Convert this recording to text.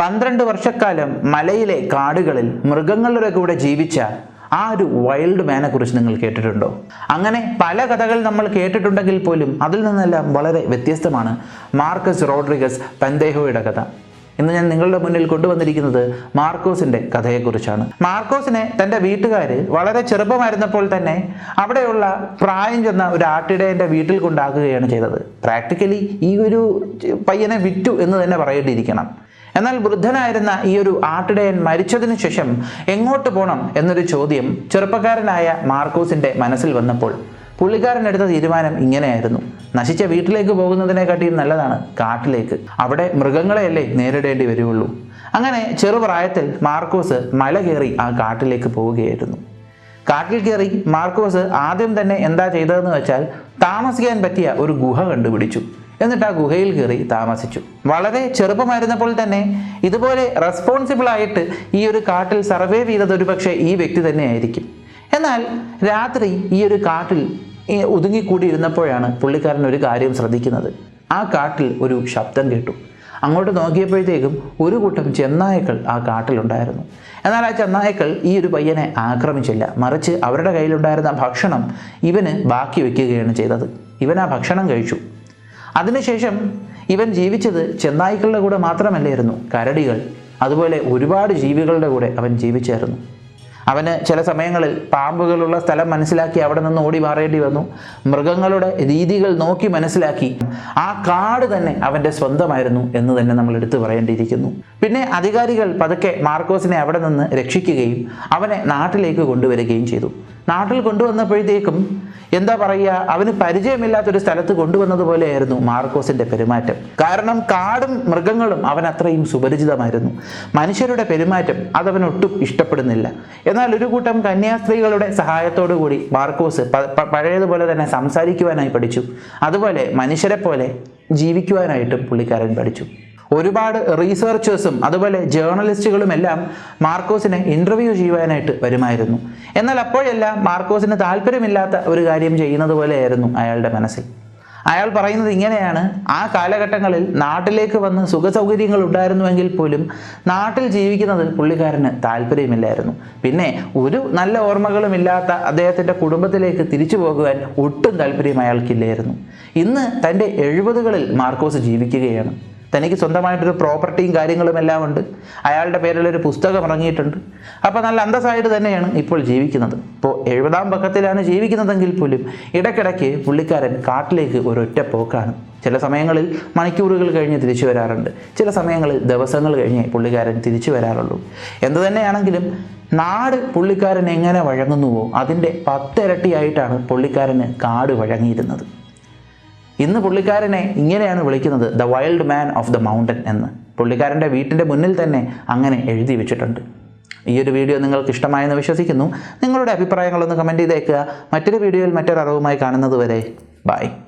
പന്ത്രണ്ട് വർഷക്കാലം മലയിലെ കാടുകളിൽ മൃഗങ്ങളുടെ കൂടെ ജീവിച്ച ആ ഒരു വൈൽഡ് മാനെ കുറിച്ച് നിങ്ങൾ കേട്ടിട്ടുണ്ടോ? അങ്ങനെ പല കഥകൾ നമ്മൾ കേട്ടിട്ടുണ്ടെങ്കിൽ പോലും അതിൽ നിന്നെല്ലാം വളരെ വ്യത്യസ്തമാണ് മാർക്കസ് റോഡ്രിഗസ് പെന്തേഹോയുടെ കഥ. ഇന്ന് ഞാൻ നിങ്ങളുടെ മുന്നിൽ കൊണ്ടുവന്നിരിക്കുന്നത് മാർക്കോസിന്റെ കഥയെക്കുറിച്ചാണ്. മാർക്കോസിനെ തന്റെ വീട്ടുകാർ വളരെ ചെറുപ്പമായിരുന്നപ്പോൾ തന്നെ അവിടെയുള്ള പ്രായം ചെന്ന ഒരു ആട്ടിടയന്റെ വീട്ടിൽ കൊണ്ടാക്കുകയാണ് ചെയ്തത്. പ്രാക്ടിക്കലി ഈ ഒരു പയ്യനെ വിറ്റു എന്ന് തന്നെ പറയേണ്ടിയിരിക്കണം. എന്നാൽ വൃദ്ധനായിരുന്ന ഈ ഒരു ആട്ടിടയൻ മരിച്ചതിനു ശേഷം എങ്ങോട്ട് പോകണം എന്നൊരു ചോദ്യം ചെറുപ്പക്കാരനായ മാർക്കോസിന്റെ മനസ്സിൽ വന്നപ്പോൾ പുള്ളിക്കാരൻ എടുത്ത തീരുമാനം ഇങ്ങനെയായിരുന്നു. നശിച്ച വീട്ടിലേക്ക് പോകുന്നതിനെക്കാട്ടിയും നല്ലതാണ് കാട്ടിലേക്ക്. അവിടെ മൃഗങ്ങളെയല്ലേ നേരിടേണ്ടി വരുള്ളൂ. അങ്ങനെ ചെറുപ്രായത്തിൽ മാർക്കോസ് മല കയറി ആ കാട്ടിലേക്ക് പോവുകയായിരുന്നു. കാട്ടിൽ കയറി മാർക്കോസ് ആദ്യം തന്നെ എന്താ ചെയ്തതെന്ന് വെച്ചാൽ താമസിക്കാൻ പറ്റിയ ഒരു ഗുഹ കണ്ടുപിടിച്ചു. എന്നിട്ട് ആ ഗുഹയിൽ കയറി താമസിച്ചു. വളരെ ചെറുപ്പമായിരുന്നപ്പോൾ തന്നെ ഇതുപോലെ റെസ്പോൺസിബിൾ ആയിട്ട് ഈ ഒരു കാട്ടിൽ സർവേ ചെയ്തത് ഒരു പക്ഷേ ഈ വ്യക്തി തന്നെയായിരിക്കും. എന്നാൽ രാത്രി ഈ ഒരു കാട്ടിൽ ഒതുങ്ങിക്കൂടിയിരുന്നപ്പോഴാണ് പുള്ളിക്കാരൻ ഒരു കാര്യം ശ്രദ്ധിക്കുന്നത്. ആ കാട്ടിൽ ഒരു ശബ്ദം കേട്ടു. അങ്ങോട്ട് നോക്കിയപ്പോഴത്തേക്കും ഒരു കൂട്ടം ചെന്നായക്കൾ ആ കാട്ടിലുണ്ടായിരുന്നു. എന്നാൽ ആ ചെന്നായക്കൾ ഈ ഒരു പയ്യനെ ആക്രമിച്ചില്ല. മറിച്ച് അവരുടെ കയ്യിലുണ്ടായിരുന്ന ഭക്ഷണം ഇവന് ബാക്കി വയ്ക്കുകയാണ് ചെയ്തത്. ഇവൻ ആ ഭക്ഷണം കഴിച്ചു. അതിനുശേഷം ഇവൻ ജീവിച്ചത് ചെന്നായ്ക്കളുടെ കൂടെ മാത്രമല്ലായിരുന്നു കരടികൾ. അതുപോലെ ഒരുപാട് ജീവികളുടെ കൂടെ അവൻ ജീവിച്ചായിരുന്നു. അവന് ചില സമയങ്ങളിൽ പാമ്പുകളുള്ള സ്ഥലം മനസ്സിലാക്കി അവിടെ നിന്ന് ഓടി മാറേണ്ടി വന്നു. മൃഗങ്ങളുടെ രീതികൾ നോക്കി മനസ്സിലാക്കി ആ കാട് തന്നെ അവന്റെ സ്വന്തമായിരുന്നു എന്ന് തന്നെ നമ്മൾ എടുത്തു പറയേണ്ടിയിരിക്കുന്നു. പിന്നെ അധികാരികൾ പതുക്കെ മാർക്കോസിനെ അവിടെ നിന്ന് രക്ഷിക്കുകയും അവനെ നാട്ടിലേക്ക് കൊണ്ടുവരികയും ചെയ്തു. നാട്ടിൽ കൊണ്ടുവന്നപ്പോഴത്തേക്കും എന്താ പറയുക അവന് പരിചയമില്ലാത്തൊരു സ്ഥലത്ത് കൊണ്ടുവന്നതുപോലെയായിരുന്നു മാർക്കോസിന്റെ പെരുമാറ്റം. കാരണം കാടും മൃഗങ്ങളും അവൻ അത്രയും സുപരിചിതമായിരുന്നു. മനുഷ്യരുടെ പെരുമാറ്റം അതവൻ ഒട്ടും ഇഷ്ടപ്പെടുന്നില്ല. എന്നാൽ ഒരു കൂട്ടം കന്യാസ്ത്രീകളുടെ സഹായത്തോടു കൂടി മാർക്കോസ് പഴയതുപോലെ തന്നെ സംസാരിക്കുവാനായി പഠിച്ചു. അതുപോലെ മനുഷ്യരെ പോലെ ജീവിക്കുവാനായിട്ടും പുള്ളിക്കാരൻ പഠിച്ചു. ഒരുപാട് റീസർച്ചേഴ്സും അതുപോലെ ജേർണലിസ്റ്റുകളും എല്ലാം മാർക്കോസിനെ ഇന്റർവ്യൂ ചെയ്യുവാനായിട്ട് വരുമായിരുന്നു. എന്നാൽ അപ്പോഴെല്ലാം മാർക്കോസിന് താല്പര്യമില്ലാത്ത ഒരു കാര്യം ചെയ്യുന്നത് പോലെയായിരുന്നു അയാളുടെ മനസ്സിൽ. അയാൾ പറയുന്നത് ഇങ്ങനെയാണ് ആ കാലഘട്ടങ്ങളിൽ നാട്ടിലേക്ക് വന്ന് സുഖസൗകര്യങ്ങൾ ഉണ്ടായിരുന്നുവെങ്കിൽ പോലും നാട്ടിൽ ജീവിക്കുന്നത് പുള്ളിക്കാരന് താല്പര്യമില്ലായിരുന്നു. പിന്നെ ഒരു നല്ല ഓർമ്മകളും ഇല്ലാത്ത അദ്ദേഹത്തിന്റെ കുടുംബത്തിലേക്ക് തിരിച്ചു പോകുവാൻ ഒട്ടും താല്പര്യം അയാൾക്കില്ലായിരുന്നു. ഇന്ന് തന്റെ എഴുപതുകളിൽ മാർക്കോസ് ജീവിക്കുകയാണ്. തനിക്ക് സ്വന്തമായിട്ടൊരു പ്രോപ്പർട്ടിയും കാര്യങ്ങളും എല്ലാം ഉണ്ട് അയാളുടെ പേരിലൊരു പുസ്തകം ഇറങ്ങിയിട്ടുണ്ട്. അപ്പോൾ നല്ല അന്തസ്സായിട്ട് തന്നെയാണ് ഇപ്പോൾ ജീവിക്കുന്നത്. ഇപ്പോൾ എഴുപതാം പക്കത്തിലാണ് ജീവിക്കുന്നതെങ്കിൽ പോലും ഇടയ്ക്കിടയ്ക്ക് പുള്ളിക്കാരൻ കാട്ടിലേക്ക് ഒരൊറ്റ പോക്കാണ്. ചില സമയങ്ങളിൽ മണിക്കൂറുകൾ കഴിഞ്ഞ് തിരിച്ചു വരാറുണ്ട്. ചില സമയങ്ങളിൽ ദിവസങ്ങൾ കഴിഞ്ഞ് പുള്ളിക്കാരൻ തിരിച്ചു വരാറുള്ളൂ. എന്തു തന്നെയാണെങ്കിലും നാട് പുള്ളിക്കാരൻ എങ്ങനെ വഴങ്ങുന്നുവോ അതിന്റെ പത്തിരട്ടിയായിട്ടാണ് പുള്ളിക്കാരന് കാട് വഴങ്ങിയിരുന്നത്. ഇന്ന് പുള്ളിക്കാരനെ ഇങ്ങനെയാണ് വിളിക്കുന്നത് the wild man of the mountain എന്ന്. പുള്ളിക്കാരന്റെ വീട്ടിന്റെ മുന്നിൽ തന്നെ അങ്ങനെ എഴുതി വെച്ചിട്ടുണ്ട്. ഈ ഒരു വീഡിയോ നിങ്ങൾക്ക് ഇഷ്ടമായെന്ന് വിശ്വസിക്കുന്നു. നിങ്ങളുടെ അഭിപ്രായങ്ങളൊന്ന് കമന്റ് ചെയ്തേക്കുക. മറ്റൊരു വീഡിയോയിൽ മറ്റൊരു അറിവുമായി കാണുന്നത് വരെ ബൈ.